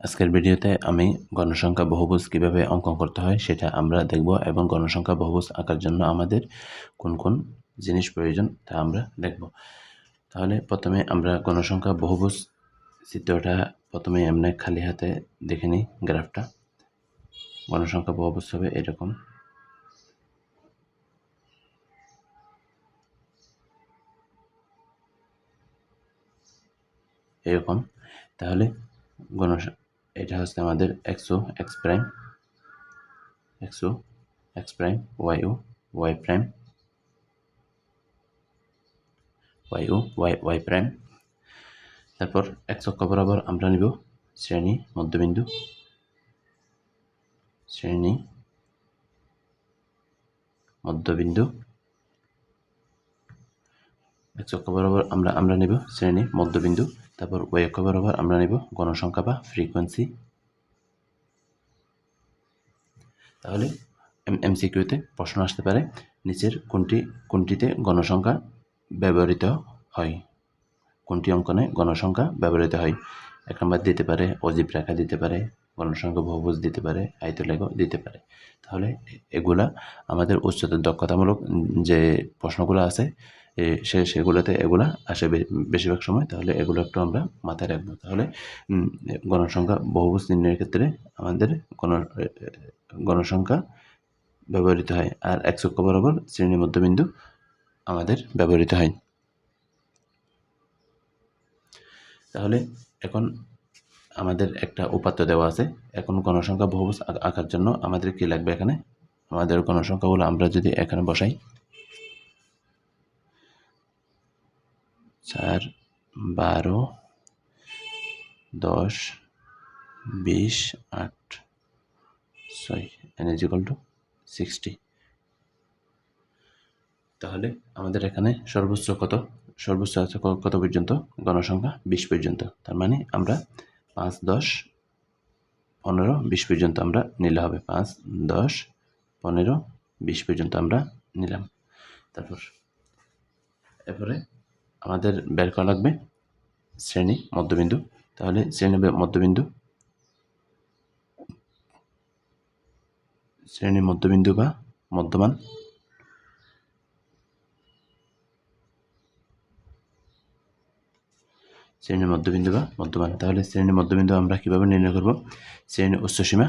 আজকের ভিডিওতে আমি গণসংখ্যা বহুভুজ কীভাবে অঙ্কন করতে হয় সেটা আমরা দেখব এবং গণসংখ্যা বহুভুজ আঁকার জন্য আমাদের কোন কোন জিনিস প্রয়োজন তা আমরা দেখব। তাহলে প্রথমে আমরা গণসংখ্যা বহুভুজ চিত্রটা প্রথমে এমনি খালি হাতে দেখে নিই গ্রাফটা। গণসংখ্যা বহুভুজ হবে এরকম। এরকম। তাহলে গণ এটা হচ্ছে আমাদের X O, X prime, X O, X prime, Y O, Y prime, Y O, Y Y prime. তারপর অক্ষ বরাবর আমরা নিব শ্রেণি, মধ্যবিন্দু শ্রেণি, মধ্যবিন্দু। এক্স অক্ষ বরাবর আমরা আমরা নেব শ্রেণি, মধ্যবিন্দু। তারপর ওই অক্ষ বরাবর আমরা নেব গণসংখ্যা বা ফ্রিকোয়েন্সি তাহলে এমসিকিউতে প্রশ্ন আসতে পারে, নিচের কোনটি, কোনটিতে গণসংখ্যা ব্যবহৃত হয়? কোনটি অঙ্কনে গণসংখ্যা ব্যবহৃত হয়? এক নম্বর দিতে পারে, অজীব রেখা দিতে পারে, গণসংখ্যা বহুভুজ দিতে পারে, আয়তলেখ দিতে পারে। তাহলে এগুলা আমাদের উচ্চতর দক্ষতামূলক যে প্রশ্নগুলো আছে সে, সেগুলোতে এগুলা আসে বেশিরভাগ সময়, তাহলে এগুলো একটু আমরা মাথায় রাখব। তাহলে গণসংখ্যা বহুভুজ নির্ণয়ের ক্ষেত্রে আমাদের গণ গণসংখ্যা ব্যবহৃত হয়, আর এক অক্ষ বরাবর শ্রেণি মধ্যবিন্দু আমাদের ব্যবহৃত হয়। তাহলে, এখন আমাদের একটা উপাত্ত দেওয়া আছে, এখন গণসংখ্যা বহুভুজ আঁকার জন্য আমাদের কি লাগবে এখানে? আমাদের গণসংখ্যাগুলো আমরা যদি এখানে বসাই চার, বারো, দশ, বিশ, আট, ছয় এন ইজ টু সিক্সটি তাহলে আমাদের এখানে সর্বোচ্চ কত? সর্বোচ্চ আছে কত পর্যন্ত? গণসংখ্যা বিশ পর্যন্ত। তার মানে আমরা পাঁচ, দশ, পনেরো, বিশ পর্যন্ত আমরা নিলে হবে। পাঁচ, দশ, পনেরো, বিশ পর্যন্ত আমরা নিলাম। তারপর, এরপরে আমাদের বের করা লাগবে শ্রেণি, মধ্যবিন্দু। তাহলে শ্রেণি মধ্যবিন্দু। শ্রেণি, মধ্যবিন্দু বা মধ্যমান। শ্রেণির মধ্যবিন্দু বা মধ্যমান। তাহলে শ্রেণির মধ্যবিন্দু আমরা কীভাবে নির্ণয় করব? শ্রেণি উচ্চসীমা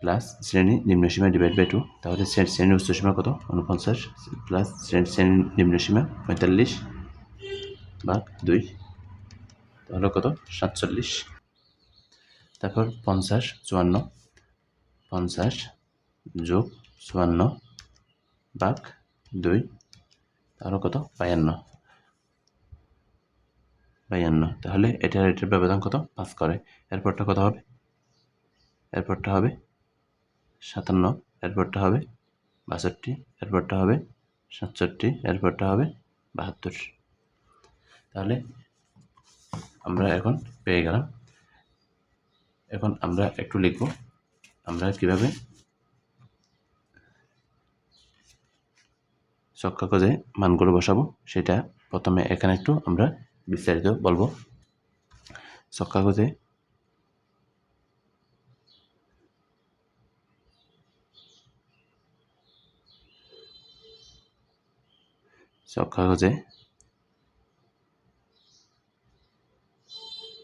প্লাস শ্রেণি নিম্নসীমা ডিভাইড বাই টু তাহলে শ্রেণি উচ্চসীমা কত? উনপঞ্চাশ প্লাস শ্রেণি শ্রেণি নিম্নসীমা পঁয়তাল্লিশ। ভাগ দুই, তাহলে কত? সাতচল্লিশ। তারপর পঞ্চাশ, চুয়ান্ন। পঞ্চাশ যোগ চুয়ান্ন ভাগ দুই, তাহলে কত? বায়ান্ন। বায়ান্ন। তাহলে এটার এটার ব্যবধান কত? পাঁচ করে। এরপরটা কত হবে? এরপরটা হবে সাতান্ন, এরপরটা হবে বাষট্টি, এরপরটা হবে সাতষট্টি, এরপরটা হবে বাহাত্তর। তাহলে আমরা এখন পেয়ে গেলাম। এখন আমরা একটু লিখব। আমরা কীভাবে ছক কাগজে মানগুলো বসাবো সেটা প্রথমে এখানে একটু আমরা বিস্তারিত বলব। ছক কাগজে ছক কাগজে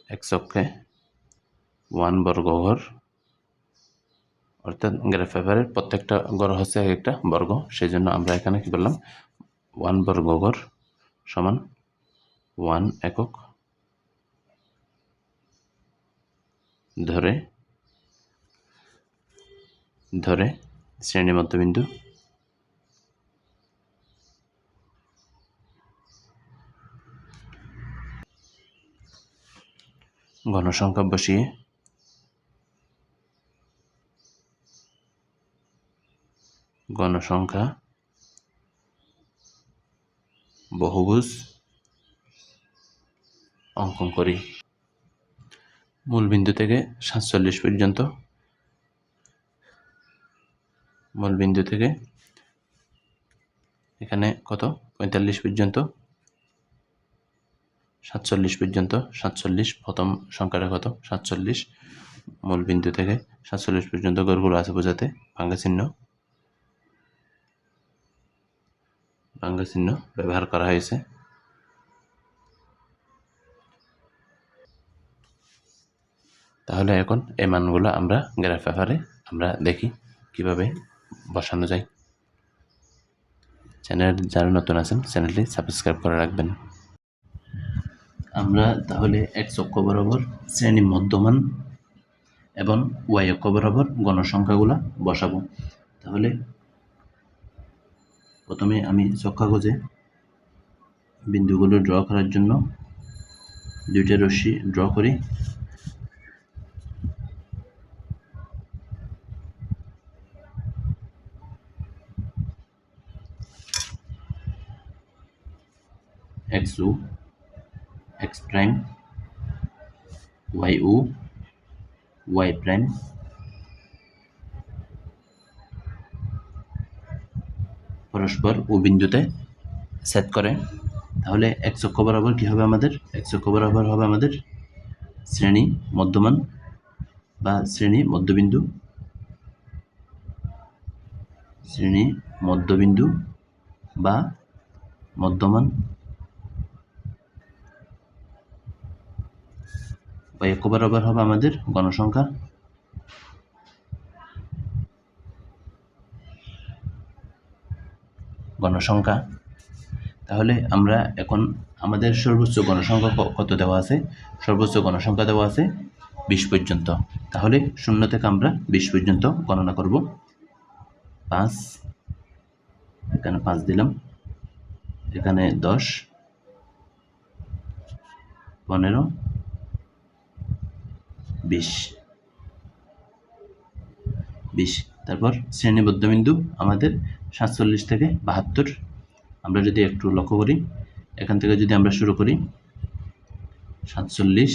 এক চক্ষে ওয়ান বর্গঘর অর্থাৎ গ্রাফ পেপারের প্রত্যেকটা ঘর হচ্ছে এক একটা বর্গ। সেই জন্য আমরা এখানে কি বললাম ওয়ান বর্গঘর সমান ওয়ান একক ধরে ধরে শ্রেণি মধ্যবিন্দু গণসংখ্যা বসিয়ে গণসংখ্যা বহুভুজ অঙ্কন করি। মূলবিন্দু থেকে সাতচল্লিশ পর্যন্ত। মূলবিন্দু থেকে এখানে কত? পঁয়তাল্লিশ পর্যন্ত। সাতচল্লিশ পর্যন্ত, সাতচল্লিশ প্রথম সংখ্যাটা কত? সাতচল্লিশ মূল বিন্দু থেকে সাতচল্লিশ পর্যন্ত গড়গুলো আছে বোঝাতে। ভাঙ্গা চিহ্ন। ভাঙ্গা চিহ্ন ব্যবহার করা হয়েছে। তাহলে এখন এই মানগুলো আমরা গ্রাফ পেপারে আমরা দেখি কীভাবে বসানো যায়। চ্যানেল যারা নতুন আছেন, চ্যানেলটি সাবস্ক্রাইব করে রাখবেন। আমরা তাহলে এক অক্ষ বরাবর শ্রেণি মধ্যমান এবং ওয়াই অক্ষ বরাবর গণসংখ্যাগুলো বসাবো। তাহলে প্রথমে আমি চক্কাগজে বিন্দুগুলো ড্র করার জন্য দুইটা রশ্মি ড্র করি। এক্স এক্স প্রাইম ওয়াই ও ওয়াই প্রাইম পরস্পর ও বিন্দুতে সেট করে। তাহলে এক অক্ষ বরাবর কী হবে আমাদের? এক অক্ষ বরাবর হবে আমাদের শ্রেণি মধ্যমান বা শ্রেণি মধ্যবিন্দু। শ্রেণি মধ্যবিন্দু বা মধ্যমান। বা এক বরাবর হবে আমাদের গণসংখ্যা। গণসংখ্যা। তাহলে আমরা এখন আমাদের সর্বোচ্চ গণসংখ্যা কত দেওয়া আছে? সর্বোচ্চ গণসংখ্যা দেওয়া আছে বিশ পর্যন্ত। তাহলে শূন্য থেকে আমরা বিশ পর্যন্ত গণনা করব। পাঁচ। এখানে পাঁচ দিলাম। এখানে দশ। পনেরো। বিশ। বিশ। তারপর শ্রেণীবদ্ধ বিন্দু আমাদের সাতচল্লিশ থেকে বাহাত্তর। আমরা যদি একটু লক্ষ্য করি, এখান থেকে যদি আমরা শুরু করি, সাতচল্লিশ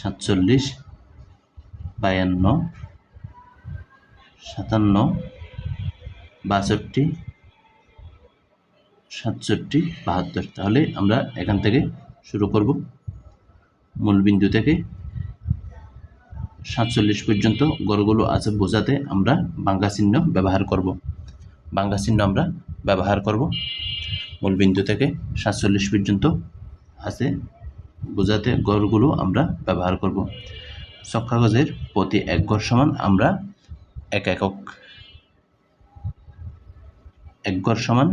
সাতচল্লিশ, বায়ান্ন, সাতান্ন, বাষট্টি, সাতষট্টি, বাহাত্তর। তাহলে আমরা এখান থেকে শুরু করব। মূল বিন্দু থেকে সাতচল্লিশ পর্যন্ত গড়গুলো আছে বোঝাতে আমরা বাঙ্গা চিহ্ন ব্যবহার করব। বাঙ্গা চিহ্ন আমরা ব্যবহার করব। মূল বিন্দু থেকে সাতচল্লিশ পর্যন্ত আছে বোঝাতে গড়গুলো আমরা ব্যবহার করব। চক্রাগজের প্রতি এক গড় সমান আমরা এক একক, এক গড় সমান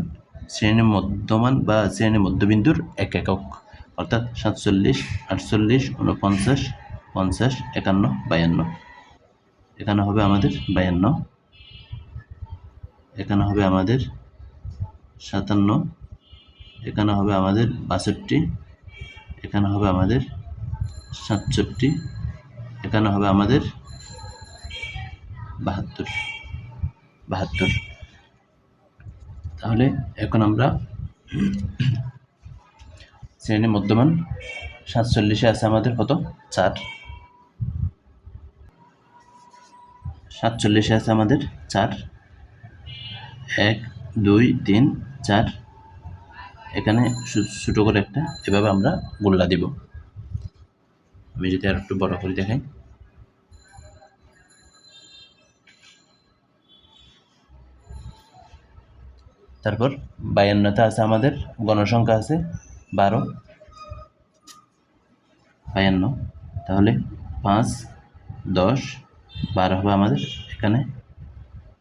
শ্রেণি মধ্যমান বা শ্রেণি মধ্যবিন্দুর এক একক। অর্থাৎ সাতচল্লিশ, আটচল্লিশ উনপঞ্চাশ পঞ্চাশ, একান্ন, বায়ান্ন। এখানে হবে আমাদের বায়ান্ন। এখানে হবে আমাদের সাতান্ন। এখানে হবে আমাদের বাষট্টি। এখানে হবে আমাদের সাতষট্টি। এখানে হবে আমাদের বাহাত্তর। বাহাত্তর। তাহলে এখন আমরা শ্রেণি মধ্যমান সাতচল্লিশে আছে আমাদের কত? চার। সাতচল্লিশে আছে আমাদের চার। এক, দুই, তিন, চার। এখানে ছোটো করে একটা এভাবে আমরা গোল্লা দিব। আমি যদি আর একটু বড় করে দেখাই। তারপর বায়ান্নতে আছে আমাদের, গণসংখ্যা আছে বারো। বায়ান্ন। তাহলে পাঁচ, দশ, বারো হবে আমাদের এখানে।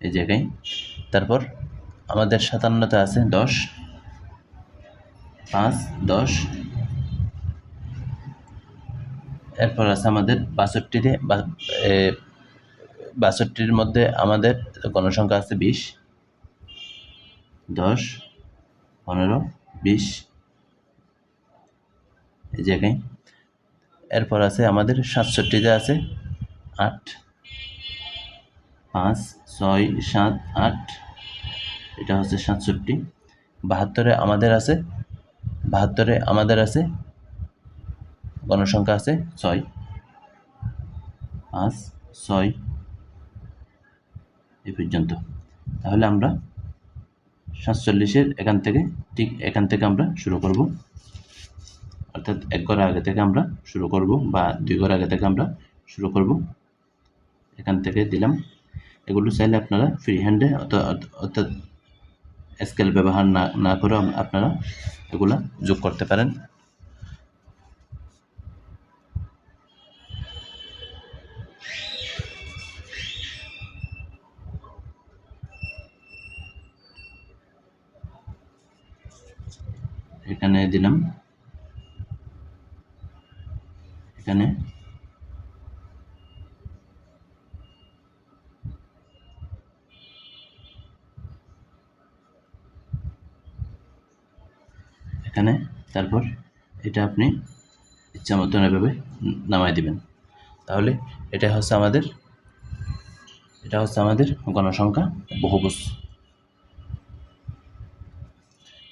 এই জায়গায়। তারপর আমাদের সাতান্নতে আছে, দশ। পাঁচ, দশ। এরপর আছে আমাদের বাষট্টিতে বাষট্টির মধ্যে আমাদের গণসংখ্যা আছে বিশ। দশ, পনেরো, বিশ। জায়গায়। এরপর আছে আমাদের সাতষট্টিতে আছে আট, পাঁচ, ছয়, সাত, আট, এটা হচ্ছে সাতষট্টি। বাহাত্তরে আমাদের আছে, বাহাত্তরে আমাদের আছে, গণসংখ্যা আছে ছয়, পাঁচ, ছয় এই পর্যন্ত। তাহলে আমরা সাতচল্লিশের এখান থেকে ঠিক এখান থেকে আমরা শুরু করব। অর্থাৎ এক ঘর আগে থেকে আমরা শুরু করব বা দুই ঘর আগে থেকে আমরা শুরু করব। এখান থেকে দিলাম। এগুলো চাইলে আপনারা ফ্রি হ্যান্ডে অর্থাৎ স্কেল ব্যবহার না না করে আপনারা এগুলা যোগ করতে পারেন। এখানে দিলাম। এখানে। এখানে, তারপর এটা আপনি ইচ্ছা মতন এভাবে নামাই দিবেন। তাহলে এটা হচ্ছে আমাদের, এটা হচ্ছে আমাদের গণসংখ্যা বহুভুজ।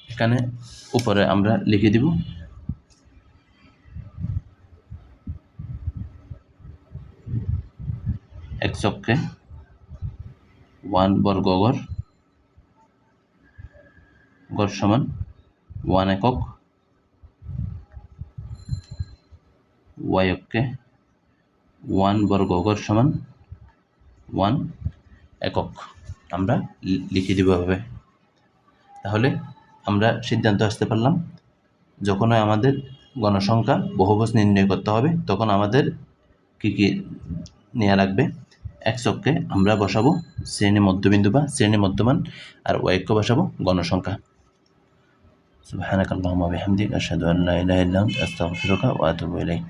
এখানে উপরে আমরা লিখে দিব এক ওয়ান বর্গ গড় গড় সমান ওয়ান একক ওয়াই ওয়ান বর্গ গড় সমান ওয়ান একক। আমরা লিখে দিব এভাবে। তাহলে আমরা সিদ্ধান্ত আসতে পারলাম, যখনই আমাদের গণসংখ্যা, বহুভুজ নির্ণয় করতে হবে, তখন আমাদের কী কী নেওয়া লাগবে এক চক্কে আমরা বসাবো শ্রেণি মধ্যবিন্দু বা শ্রেণি মধ্যমান আর ওয়াইক্য বসাবো গণসংখ্যা। সুবাহ আল্লাহুম্মা বিহামদিক আশহাদু আন লা ইলাহা ইল্লা আনতা, আস্তাগফিরুকা ওয়া আতুবু ইলাইক।